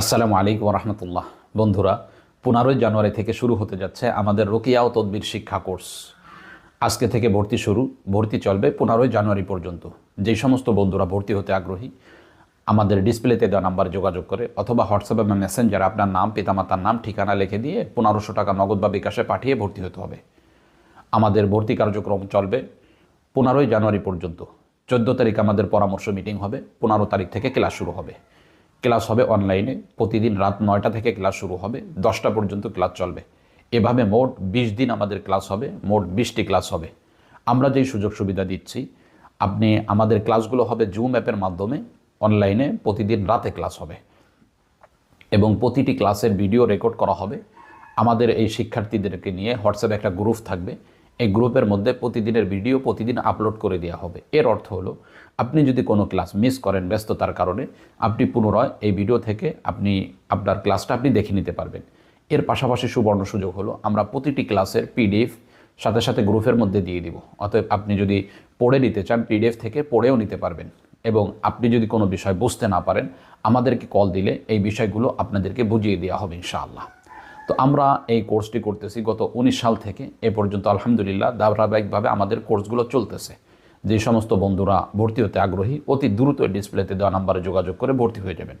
আসসালামু আলাইকুম রহমতুল্লাহ বন্ধুরা, পনেরোই জানুয়ারি থেকে শুরু হতে যাচ্ছে আমাদের রোকিয়া ও তদবির শিক্ষা কোর্স। আজকে থেকে ভর্তি শুরু, ভর্তি চলবে পনেরোই জানুয়ারি পর্যন্ত। যেই সমস্ত বন্ধুরা ভর্তি হতে আগ্রহী, আমাদের ডিসপ্লেতে দেওয়া নাম্বারে যোগাযোগ করে অথবা হোয়াটসঅ্যাপে বা মেসেঞ্জারে আপনার নাম, পিতামাতার নাম, ঠিকানা লিখে দিয়ে পনেরোশো টাকা নগদ বা বিকাশে পাঠিয়ে ভর্তি হতে হবে। আমাদের ভর্তি কার্যক্রম চলবে পনেরোই জানুয়ারি পর্যন্ত। চোদ্দ তারিখ আমাদের পরামর্শ মিটিং হবে, পনেরো তারিখ থেকে ক্লাস শুরু হবে। ক্লাস হবে অনলাইনে। প্রতিদিন রাত নয়টা থেকে ক্লাস শুরু হবে। দশটা পর্যন্ত ক্লাস চলবে। এভাবে মোট বিশ দিন আমাদের ক্লাস হবে। মোট বিশটি ক্লাস হবে। আমরা যেই সুযোগ সুবিধা দিচ্ছি, আপনি আমাদের ক্লাসগুলো হবে জুম অ্যাপের মাধ্যমে। অনলাইনে প্রতিদিন রাতে ক্লাস হবে। এবং প্রতিটি ক্লাসের ভিডিও রেকর্ড করা হবে। আমাদের এই শিক্ষার্থীদেরকে নিয়ে হোয়াটসঅ্যাপে একটা গ্রুপ থাকবে। এই গ্রুপের মধ্যে প্রতিদিনের ভিডিও প্রতিদিন আপলোড করে দেওয়া হবে। এর অর্থ হলো, আপনি যদি কোনো ক্লাস মিস করেন ব্যস্ততার কারণে, আপনি পুনরায় এই ভিডিও থেকে আপনি, আপনার ক্লাসটা আপনি দেখে নিতে পারবেন। এর পাশাপাশি সুবর্ণ সুযোগ হলো, আমরা প্রতিটি ক্লাসের পিডিএফ সাথে সাথে গ্রুপের মধ্যে দিয়ে দিব। অতএব আপনি যদি পড়ে নিতে চান, পিডিএফ থেকে পড়েও নিতে পারবেন। এবং আপনি যদি কোনো বিষয় বুঝতে না পারেন, আমাদেরকে কল দিলে এই বিষয়গুলো আপনাদেরকে বুঝিয়ে দেওয়া হবে, ইনশাআল্লাহ। তো আমরা এই কোর্সটি করতেছি গত উনিশ সাল থেকে। এ পর্যন্ত আলহামদুলিল্লাহ ধারাবাহিকভাবে আমাদের কোর্সগুলো চলতেছে। যে সমস্ত বন্ধুরা ভর্তি হতে আগ্রহী, অতি দ্রুত ডিসপ্লেতে দেওয়া নাম্বারে যোগাযোগ করে ভর্তি হয়ে যাবেন।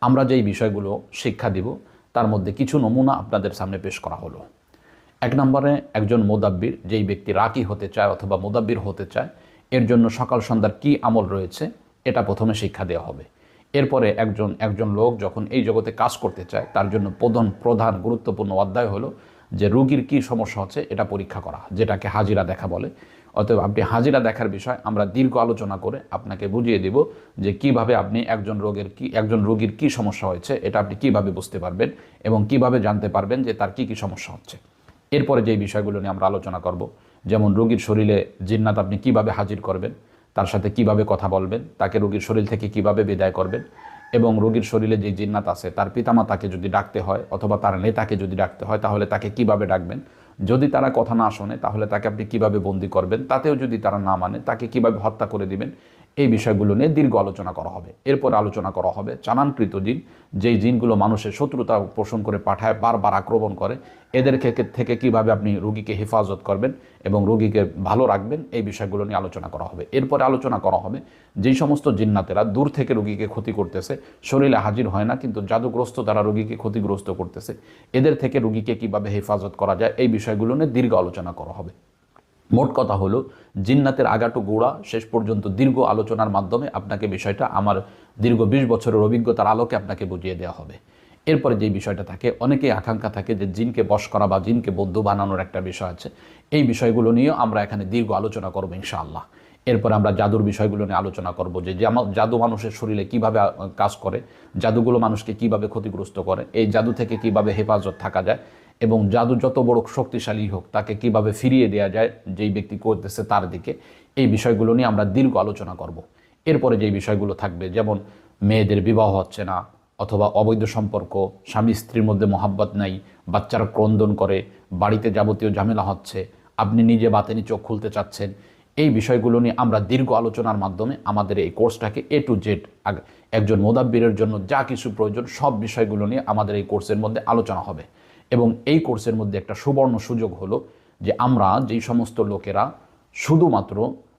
আমরা যেই বিষয়গুলো শিক্ষা দিব, তার মধ্যে কিছু নমুনা আপনাদের সামনে পেশ করা হলো। এক নম্বরে একজন মোদাব্বির, যেই ব্যক্তি রাকি হতে চায় অথবা মোদাব্বির হতে চায়, এর জন্য সকাল সন্ধ্যার কী আমল রয়েছে, এটা প্রথমে শিক্ষা দেওয়া হবে। এরপরে একজন একজন লোক যখন এই জগতে কাজ করতে চায়, তার জন্য প্রধান প্রধান, গুরুত্বপূর্ণ অধ্যায় হলো যে রোগীর কী সমস্যা হচ্ছে এটা পরীক্ষা করা, যেটাকে হাজিরা দেখা বলে। অতএব আপনি হাজিরা দেখার বিষয় আমরা দীর্ঘ আলোচনা করে আপনাকে বুঝিয়ে দিব যে কীভাবে আপনি একজন রোগের কি, একজন রোগীর কী সমস্যা হয়েছে, এটা আপনি কীভাবে বুঝতে পারবেন এবং কীভাবে জানতে পারবেন যে তার কী কী সমস্যা হচ্ছে। এরপরে যেই বিষয়গুলো নিয়ে আমরা আলোচনা করব, যেমন রোগীর শরীরে জিন্নাত আপনি কীভাবে হাজির করবেন তার সাথে কীভাবে কথা বলবেন, তাকে রোগীর শরীর থেকে কীভাবে বিদায় করবেন এবং রোগীর শরীরে যে জিন্নাত আছে, তার পিতামাতাকে যদি ডাকতে হয় অথবা তার নেতাকে যদি ডাকতে হয়, তাহলে তাকে কীভাবে ডাকবেন? যদি তারা কথা না শোনে, তাহলে তাকে আপনি কীভাবে বন্দি করবেন? তাতেও যদি তারা না মানে তাকে কীভাবে হত্যা করে দিবেন? এই বিষয়গুলো নিয়ে দীর্ঘ আলোচনা করা হবে। এরপর আলোচনা করা হবে চানানকৃত জিন, যেই জিনগুলো মানুষের শত্রুতা পোষণ করে পাঠায়, বারবার আক্রমণ করে, এদের থেকে- কীভাবে আপনি রোগীকে হেফাজত করবেন এবং রোগীকে ভালো রাখবেন, এই বিষয়গুলো নিয়ে আলোচনা করা হবে। এরপরে আলোচনা করা হবে যেই সমস্ত জিন্নাতেরা দূর থেকে রোগীকে ক্ষতি করতেছে, শরীরে হাজির হয় না, কিন্তু জাদুগ্রস্ত তারা রোগীকে ক্ষতিগ্রস্ত করতেছে, এদের থেকে রোগীকে কীভাবে হেফাজত করা যায়, এই বিষয়গুলো নিয়ে দীর্ঘ আলোচনা করা হবে। মোট কথা হলো, জিন্নাতের আগাটু গোড়া শেষ পর্যন্ত দীর্ঘ আলোচনার মাধ্যমে আপনাকে বিষয়টা আমার দীর্ঘ বিশ বছরের অভিজ্ঞতার আলোকে আপনাকে বুঝিয়ে দেওয়া হবে। এরপরে যে বিষয়টা থাকে, অনেকেই আকাঙ্ক্ষা থাকে যে জিনকে বশ করা বা জিনকে বৌদ্ধ বানানোর একটা বিষয় আছে। এই বিষয়গুলো নিয়েও আমরা এখানে দীর্ঘ আলোচনা করব ইনশাআল্লাহ। এরপর আমরা জাদুর বিষয়গুলো নিয়ে আলোচনা করব যে জাদু মানুষের শরীরে কীভাবে কাজ করে, জাদুগুলো মানুষকে কীভাবে ক্ষতিগ্রস্ত করে, এই জাদু থেকে কীভাবে হেফাজত থাকা যায় এবং জাদু যত বড় শক্তিশালী হোক, তাকে কীভাবে ফিরিয়ে দেওয়া যায়, যেই ব্যক্তি করতেছে তার দিকে, এই বিষয়গুলো নিয়ে আমরা দীর্ঘ আলোচনা করব। এরপরে যেই বিষয়গুলো থাকবে, যেমন মেয়েদের বিবাহ হচ্ছে না, অথবা অবৈধ সম্পর্ক, স্বামী স্ত্রীর মধ্যে মহাব্বত নাই, বাচ্চারা ক্রন্দন করে, বাড়িতে যাবতীয় ঝামেলা হচ্ছে, আপনি নিজে বাতেনি চোখ খুলতে চাচ্ছেন, এই বিষয়গুলো নিয়ে আমরা দীর্ঘ আলোচনার মাধ্যমে আমাদের এই কোর্সটাকে এ টু জেড একজন মোদাব্বিরের জন্য যা কিছু প্রয়োজন, সব বিষয়গুলো নিয়ে আমাদের এই কোর্সের মধ্যে আলোচনা হবে। এবং এই কোর্সের মধ্যে একটা সুবর্ণ সুযোগ হলো যে আমরা যেই সমস্ত লোকেরা শুধুমাত্র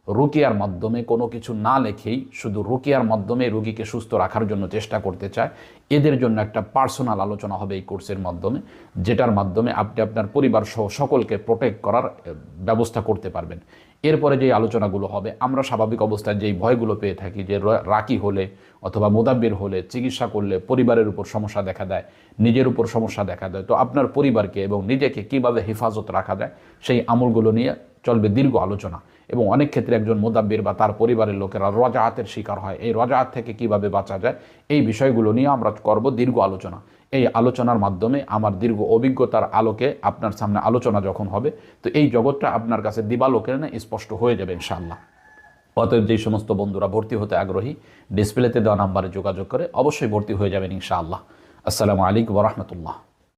রুকিয়ার মাধ্যমে কোনো কিছু না লেখেই শুধু রুকিয়ার মাধ্যমে রোগীকে সুস্থ রাখার জন্য চেষ্টা করতে চায়। এদের জন্য একটা পার্সোনাল আলোচনা হবে এই কোর্সের মাধ্যমে, যেটার মাধ্যমে আপনি আপনার পরিবার সহ সকলকে প্রোটেক্ট করার ব্যবস্থা করতে পারবেন। এরপরে যে আলোচনাগুলো হবে, আমরা স্বাভাবিক অবস্থায় যেই ভয়গুলো পেয়ে থাকি, যে রাকি হলে অথবা মোদাব্বির হলে চিকিৎসা করলে পরিবারের উপর সমস্যা দেখা দেয়, নিজের উপর সমস্যা দেখা দেয়, তো আপনার পরিবারকে এবং নিজেকে কীভাবে হেফাজত রাখা যায়, সেই আমলগুলো নিয়ে চলবে দীর্ঘ আলোচনা। এবং অনেক ক্ষেত্রে একজন মোদাব্বির বা তার পরিবারের লোকেরা রজাহাতের শিকার হয়। এই রজাহাত থেকে কীভাবে বাঁচা যায়? এই বিষয়গুলো নিয়ে আমরা করব দীর্ঘ আলোচনা। এই আলোচনার মাধ্যমে আমার দীর্ঘ অভিজ্ঞতার আলোকে আপনার সামনে আলোচনা যখন হবে, তো এই জগৎটা আপনার কাছে দিবালোকের না স্পষ্ট হয়ে যাবে ইনশাআল্লাহ। অতএব যেই সমস্ত বন্ধুরা ভর্তি হতে আগ্রহী ডিসপ্লেতে দেওয়া নাম্বারে যোগাযোগ করে অবশ্যই ভর্তি হয়ে যাবেন ইনশাআল্লাহ। আসসালামু আলাইকুম রহমতুল্লাহ।